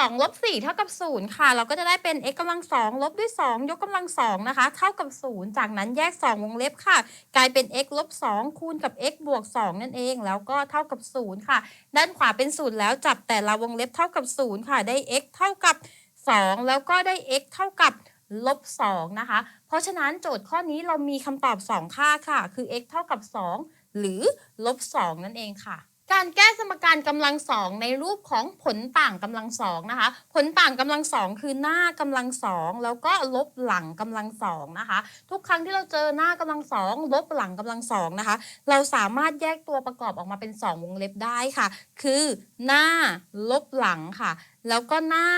2ลบ4เท่ากับ 0 ค่ะ เราก็จะได้เป็น x กำลัง2ลบด้วย 2 ยกกำลัง2นะคะ เท่ากับ 0 จากนั้นแยก 2 วงเล็บค่ะ กลายเป็น x ลบ2คูณกับ x บวก 2 นั่นเอง แล้วก็เท่ากับ 0 ค่ะ ด้านขวาเป็น 0 แล้วจับแต่ละวงเล็บเท่ากับ 0 ค่ะ ได้ x เท่ากับ 2 แล้วก็ได้ x เท่ากับลบ2นะคะ เพราะฉะนั้นโจทย์ข้อนี้เรามีคำตอบ 2 ค่าค่ะ คือ x เท่ากับ 2 หรือลบ2นั่นเองค่ะ การแก้สมการกำลังสองในรูปของผลต่างกำลังสองนะคะ ผลต่างกำลังสองคือหน้ากำลังสองแล้วก็ลบหลังกำลังสองนะคะ ทุกครั้งที่เราเจอหน้ากำลังสองลบหลังกำลังสองนะคะ เราสามารถแยกตัวประกอบออกมาเป็น 2 วงเล็บได้ค่ะ คือหน้าลบหลังค่ะ แล้วก็หน้า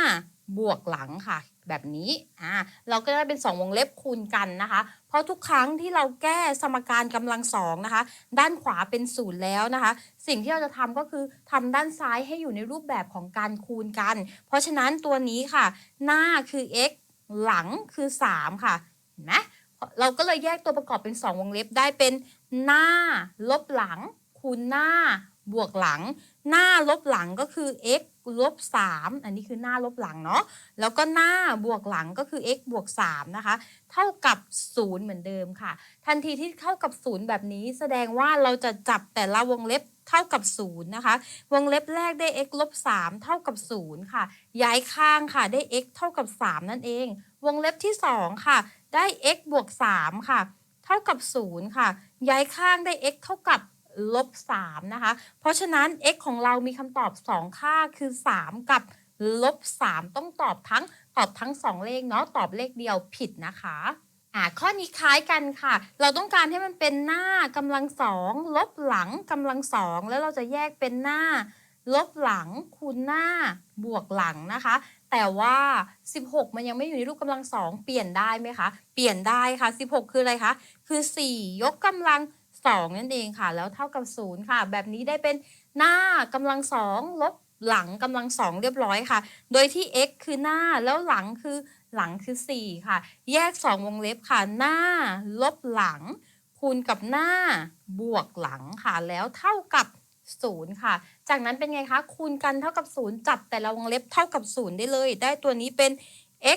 บวกหลังค่ะ แบบนี้อ่าเราก็ได้เป็น 2 วงเล็บคูณกันนะคะ เพราะทุกครั้งที่เราแก้สมการกำลังสองนะคะ ด้านขวาเป็นศูนย์แล้วนะคะ สิ่งที่เราจะทำก็คือทำด้านซ้ายให้อยู่ในรูปแบบของการคูณกัน เพราะฉะนั้นตัวนี้ค่ะ หน้าคือ x หลังคือ 3 ค่ะเห็นไหมเราก็เลยแยกตัวประกอบเป็น 2 วงเล็บได้เป็นหน้า ลบหลัง คูณหน้า บวกหลัง หน้าลบหลังก็คือ x ลบ3อันนี้คือหน้าลบหลังเนาะแล้วก็หน้าบวกหลังก็คือ x บวก3นะคะ เท่ากับ 0 เหมือนเดิมค่ะ ทันทีที่เท่ากับ 0 แบบนี้ แสดงว่าเราจะจับแต่ละวงเล็บเท่ากับ0นะคะ วงเล็บแรกได้ x ลบ3เท่ากับ 0 ค่ะ ย้ายข้างค่ะ ได้ x เท่ากับ 3 นั่นเอง วงเล็บที่ 2 ค่ะ ได้ x บวก3ค่ะ เท่ากับ 0 ค่ะ ย้ายข้างได้ x เท่ากับ ลบ3นะคะ เพราะฉะนั้น x ของเรามีคำตอบ 2 ค่าคือ 3 กับลบ3ต้องตอบทั้งตอบทั้ง 2 เลขเนาะตอบเลขเดียวผิดนะคะอ่าข้อนี้คล้ายกันค่ะ เราต้องการให้มันเป็นหน้ากำลังสองลบหลังกำลังสองแล้วเราจะแยกเป็นหน้า ลบหลังคูณหน้าบวกหลังนะคะ แต่ว่า 16 มันยังไม่อยู่ในรูปกำลังสองเปลี่ยนได้ไหมคะ เปลี่ยนได้ค่ะ 16 คืออะไรคะ คือ 4 ยกกำลัง 2 นั่นเองค่ะ แล้วเท่ากับ0ค่ะ แบบนี้ได้เป็นหน้ากำลังสองลบหลังกำลังสองเรียบร้อยค่ะ โดยที่ x คือหน้าแล้วหลังคือหลังคือ 4 ค่ะ แยก 2 วงเล็บค่ะ หน้า ลบหลัง คูณกับหน้าบวกหลังค่ะ แล้วเท่ากับ 0 ค่ะ จากนั้นเป็นไงคะ คูณกันเท่ากับ 0 จับแต่ละวงเล็บเท่ากับ 0 ได้เลย ได้ตัวนี้เป็น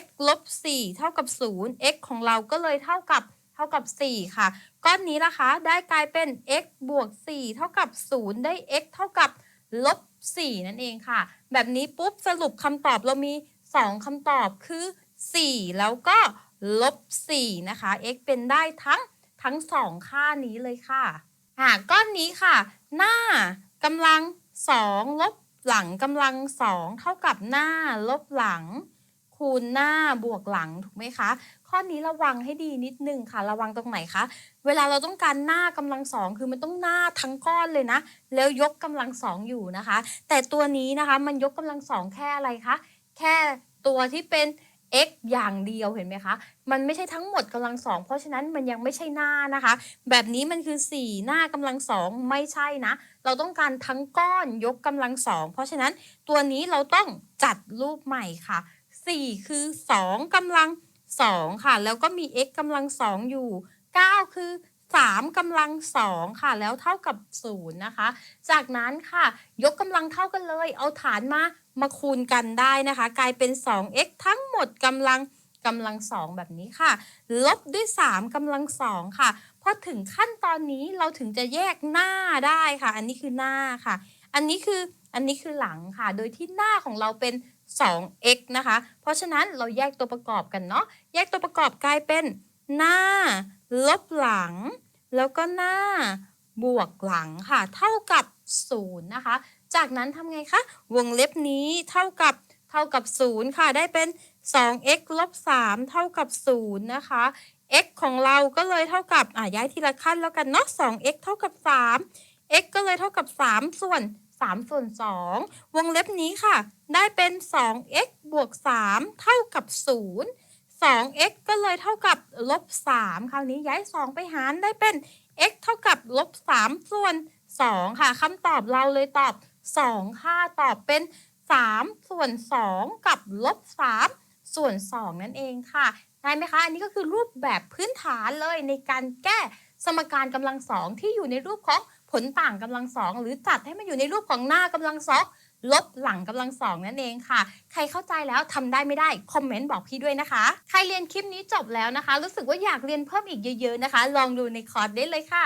x ลบ4เท่ากับ 0 x ของเราก็เลยเท่ากับ เท่ากับ 4 ค่ะ ก้อนนี้นะคะได้กลายเป็น x บวก 4 เท่ากับ 0 ได้ x เท่ากับลบ 4 นั่นเองค่ะ แบบนี้ปุ๊บสรุปคำตอบเรามี 2คำตอบคือ 4 แล้วก็ลบ 4 นะคะ x เป็นได้ทั้งทั้ง 2 ค่านี้เลยค่ะอ่าก้อนนี้ค่ะ หน้ากำลัง 2 ลบหลังกำลัง 2 เท่ากับหน้าลบหลัง คูณหน้าบวกหลังถูกไหมคะ ข้อนี้ระวังให้ดีนิดนึงค่ะ ระวังตรงไหนคะ เวลาเราต้องการหน้ากำลังสองคือมันต้องหน้าทั้งก้อนเลยนะ แล้วยกกำลังสองอยู่นะคะ แต่ตัวนี้นะคะมันยกกำลังสองแค่อะไรคะ แค่ตัวที่เป็น x อย่างเดียวเห็นไหมคะ มันไม่ใช่ทั้งหมดกำลังสองเพราะฉะนั้นมันยังไม่ใช่หน้านะคะ แบบนี้มันคือ 4 หน้ากำลังสองไม่ใช่นะ เราต้องการทั้งก้อนยกกำลังสองเพราะฉะนั้นตัวนี้เราต้องจัดรูปใหม่ค่ะ 4 คือ 2กำลัง 2 ค่ะ แล้วก็มี x กำลัง 2 อยู่ 9 คือ 3กำลัง 2 ค่ะ แล้วเท่ากับ 0 นะคะ จากนั้นค่ะ ยกกำลังเท่ากันเลย เอาฐานมามาคูณกันได้นะคะ กลายเป็น 2x ทั้งหมดกำลังกำลัง2แบบนี้ค่ะ ลบด้วย 3กำลัง2ค่ะพอถึงขั้นตอนนี้เราถึงจะแยกหน้าได้ค่ะ อันนี้คือหน้าค่ะ อันนี้คือ อันนี้คือหลังค่ะ โดยที่หน้าของเราเป็น 2x นะคะ เพราะฉะนั้นเราแยกตัวประกอบกันเนาะ แยกตัวประกอบกลายเป็นหน้า ลบหลัง แล้วก็หน้าบวกหลังค่ะ เท่ากับ0นะคะ จากนั้นทำไงคะ วงเล็บนี้เท่ากับเท่ากับ 0 ค่ะ ได้เป็น 2x ลบ3เท่ากับ 0 นะคะ x ของเราก็เลยเท่ากับ อะย้ายทีละขั้นแล้วกันเนาะ 2x เท่ากับ 3 x ก็เลยเท่ากับ 3 ส่วน 3 ส่วน 2 วงเล็บนี้ค่ะ ได้เป็น 2x บวก 3 เท่ากับ 0 2x ก็เลยเท่ากับลบ 3 คราวนี้ย้าย 2 ไปหารได้เป็น x เท่ากับลบ 3 ส่วน 2 ค่ะคำตอบเราเลยตอบ 2 ค่าตอบเป็น 3 ส่วน 2 กับลบ 3 ส่วน 2 นั่นเองค่ะได้ไหมคะ อันนี้ก็คือรูปแบบพื้นฐานเลยในการแก้สมการกำลังสองที่อยู่ในรูปของ ลต่างกำลังสองหรือจัดให้มันอยู่ในรูปของหน้ากำลังสองลบหลังกำลังสองนั่นเองค่ะ ใครเข้าใจแล้วทำได้ไม่ได้ คอมเมนต์บอกพี่ด้วยนะคะ ใครเรียนคลิปนี้จบแล้วนะคะ รู้สึกว่าอยากเรียนเพิ่มอีกเยอะ ๆนะคะ ลองดูในคอร์สได้เลยค่ะ